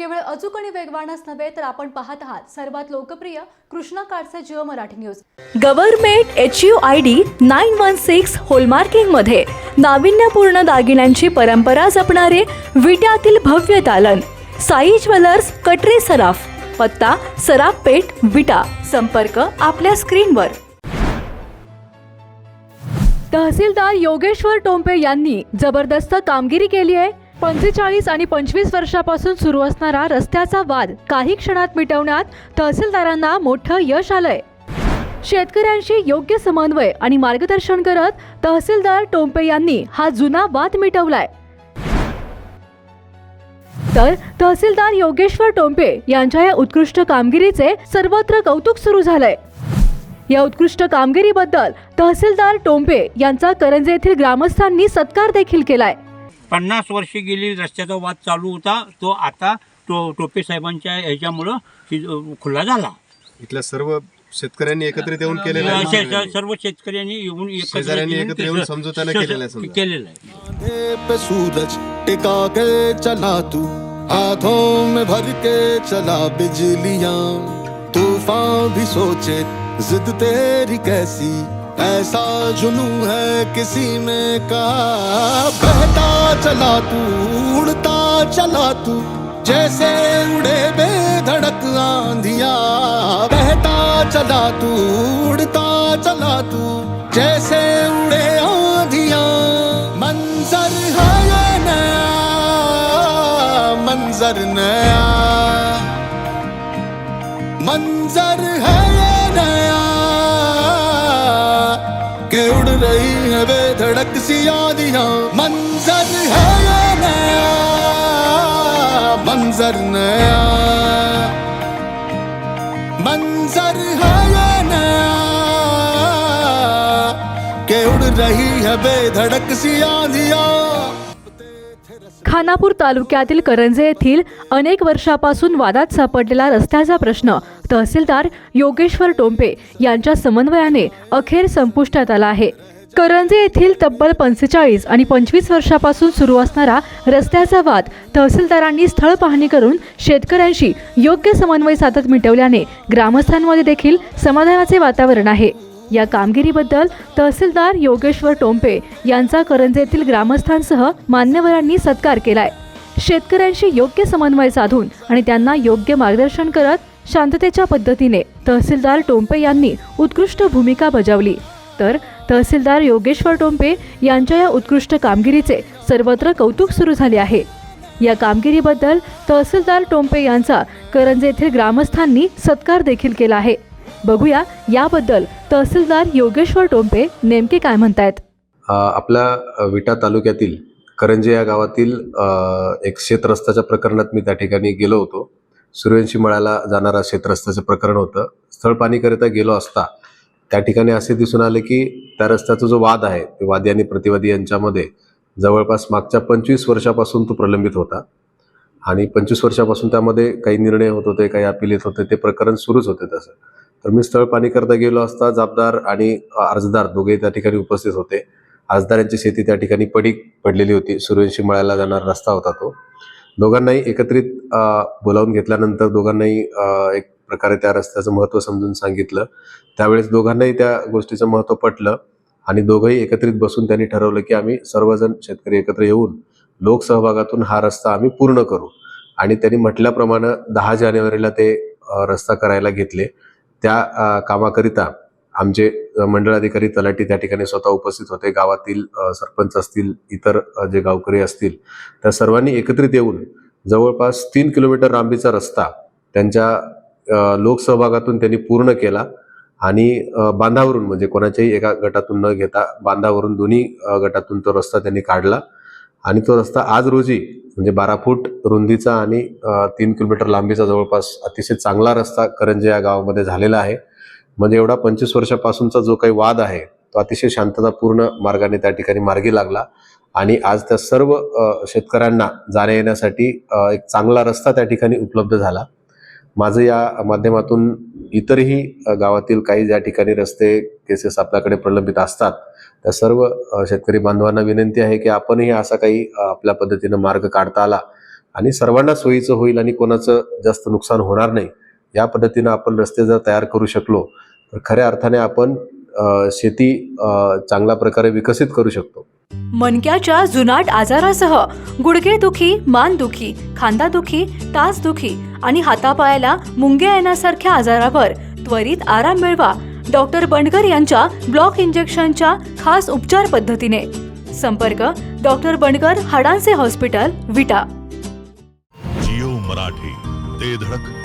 केवळ अचूक आणि वेगवानच नव्हे तर आपण पाहत आहात सर्वात लोकप्रिय कृष्णा कारचे Jio Marathi news. Government H U I D nine one six होलमार्किंगमध्ये नाविन्यपूर्ण दागिन्यांची परंपरा जपणारे विट्यातील भव्य दालन. साई ज्वेलर्स कटरे सराफ पत्ता सराफ पेठ विटा. संपर्क आपल्या स्क्रीनवर. तहसीलदार योगेश्वर टोंपे यांनी जबरदस्त कामगिरी केली आहे. पंचेचाळीस आणि पंचवीस वर्षापासून सुरू असणारा रस्त्याचा वाद काही क्षणात मिटवण्यात तहसीलदारांना मोठं यश आलंय. शेतकऱ्यांशी योग्य समन्वय आणि मार्गदर्शन करत तहसीलदार टोंपे यांनी हा जुना वाद मिटवलाय. तर तहसीलदार योगेश्वर टोंपे यांच्या या उत्कृष्ट कामगिरीचे सर्वत्र कौतुक सुरू झालंय. या उत्कृष्ट कामगिरीबद्दल तहसीलदार टोंपे यांचा करंजे येथील ग्रामस्थांनी सत्कार देखील केलाय. पन्नास वर्षे गेली रस्त्याचा वाद चालू होता तो आता तो टोपे साहेबांच्या ह्याच्यामुळं खुला झाला. इथल्या सर्व शेतकऱ्यांनी एकत्रित येऊन केलेलं आहे. सर्व शेतकऱ्यांनी येऊन एकत्र येऊन एकत्र ते येऊन स- समझोताना स- केलेलं आहे. केलेलं आहे. माथे पे सूरज टिका के चला तू हाथों में भर के चला बिजलियां। तूफान भी सोचे जिद तेरी कैसी? ऐसा जुनू है किसी में का बहता चला तू उड़ता चला तू. जैसे उड़े बेधड़क आंधिया बहता चला तू उड़ता चला तू. जैसे उड़े आंधिया मंजर है ये नया मंजर नया. मंजर है ये नया के उड़ रही है बेधड़क सी आंधिया मंजर है ये नया मंजर नया मंजर है ये नया के उड़ रही है बेधड़क सी आंधिया खानापूर तालुक्यातील करंजे येथील अनेक वर्षापासून वादात सापडलेला रस्त्याचा प्रश्न तहसीलदार योगेश्वर टोंपे यांच्या समन्वयाने अखेर संपुष्टात आला आहे. करंजे येथील तब्बल पंचेचाळीस आणि पंचवीस वर्षापासून सुरू असणारा रस्त्याचा वाद तहसीलदारांनी स्थळ पाहणी करून शेतकऱ्यांशी योग्य समन्वय साधत मिटवल्याने ग्रामस्थांमध्ये देखील समाधानाचे वातावरण आहे. या कामगिरीबद्दल तहसीलदार योगेश्वर टोंपे यांचा करंजेतील ग्रामस्थांसह मान्यवरांनी सत्कार केलाय. शेतकऱ्यांशी योग्य समन्वय साधून आणि त्यांना योग्य मार्गदर्शन करत शांततेच्या पद्धतीने तहसीलदार टोंपे यांनी उत्कृष्ट भूमिका बजावली. तर तहसीलदार योगेश्वर टोंपे यांच्या या उत्कृष्ट कामगिरीचे सर्वत्र कौतुक सुरू झाले आहे. या कामगिरीबद्दल तहसीलदार टोंपे यांचा करंजे येथील ग्रामस्थांनी सत्कार देखील केला आहे. बघूया याबद्दल तहसीलदार योगेश्वर टोंपे नेमके काय म्हणतायत. आपल्या विटा तालुक्यातील करंजे या गावातील एक शेतरस्ताच्या प्रकरणात मी त्या ठिकाणी गेलो होतो. सूर्यवंशी मळाला जाणारा शेतरस्त्याचं प्रकरण होतं. स्थळ पाणीकरिता गेलो असता त्या ठिकाणी असे दिसून आले की त्या रस्त्याचा जो वाद आहे ते वादी आणि प्रतिवादी यांच्यामध्ये जवळपास मागच्या पंचवीस वर्षापासून तो प्रलंबित होता आणि पंचवीस वर्षापासून त्यामध्ये काही निर्णय होत होते काही अपील येत होते ते प्रकरण सुरूच होते तसं. तर मी स्थळ पाणी करता गेलो असता जाबदार आणि अर्जदार दोघे त्या ठिकाणी उपस्थित होते. अर्जदार यांची शेती त्या ठिकाणी पडीक पडलेली होती. सूर्यवंशी मळ्याला जाणारा रस्ता होता तो. दोघांनाही एकत्रित बोलावून घेतल्यानंतर दोघांनाही एक प्रकारे त्या रस्त्याचं महत्त्व समजून सांगितलं. त्यावेळेस दोघांनाही त्या गोष्टीचं महत्त्व पटलं आणि दोघंही एकत्रित बसून त्यांनी ठरवलं की आम्ही सर्वजण शेतकरी एकत्र येऊन लोकसहभागातून हा रस्ता आम्ही पूर्ण करू. आणि त्यांनी म्हटल्याप्रमाणे दहा जानेवारीला ते रस्ता करायला घेतले. त्या कामाकरिता आमचे मंडळाधिकारी तलाठी त्या ठिकाणी स्वतः उपस्थित होते. गावातील सरपंच असतील इतर जे गावकरी असतील त्या सर्वांनी एकत्रित येऊन जवळपास तीन किलोमीटर लांबीचा रस्ता त्यांच्या लोकसहभागातून त्यांनी पूर्ण केला आणि बांधावरून म्हणजे कोणाच्याही एका गटातून न घेता बांधावरून दोन्ही गटातून तो रस्ता त्यांनी काढला. आणि तो रस्ता आज रोजी म्हणजे बारा फूट रुंदीचा आणि तीन किलोमीटर लांबीचा जवळपास अतिशय चांगला रस्ता करंजे या गावामध्ये झालेला आहे. म्हणजे एवढा पंचवीस वर्षापासूनचा जो काही वाद आहे तो अतिशय शांततापूर्ण मार्गाने त्या ठिकाणी मार्गी लागला. आणि आज त्या सर्व शेतकऱ्यांना जाण्या येण्यासाठी एक चांगला रस्ता त्या ठिकाणी उपलब्ध झाला. माझं या माध्यमातून इतरही गावातील काही ज्या ठिकाणी रस्ते केसेस आपल्याकडे प्रलंबित असतात त्या सर्व शेतकरी बांधवांना विनंती आहे की आपणही असा काही आपल्या पद्धतीनं मार्ग काढता आला आणि सर्वांना सोयीचं होईल आणि कोणाचं जास्त नुकसान होणार नाही या पद्धतीनं आपण रस्ते जर तयार करू शकलो तर खऱ्या अर्थाने आपण शेती चांगल्या प्रकारे विकसित करू शकतो. मणक्याच्या जुनाट आजारासह गुडघेदुखी मानदुखी खांदादुखी तासदुखी आणि हातापायाला मुंग्या येण्यासारख्या आजारावर त्वरित आराम मिळवा. डॉक्टर बंडकर यांच्या ब्लॉक इंजेक्शनच्या खास उपचार पद्धतीने. संपर्क डॉक्टर बंडकर हाडांचे हॉस्पिटल विटा. जिओ मराठी ते धडक.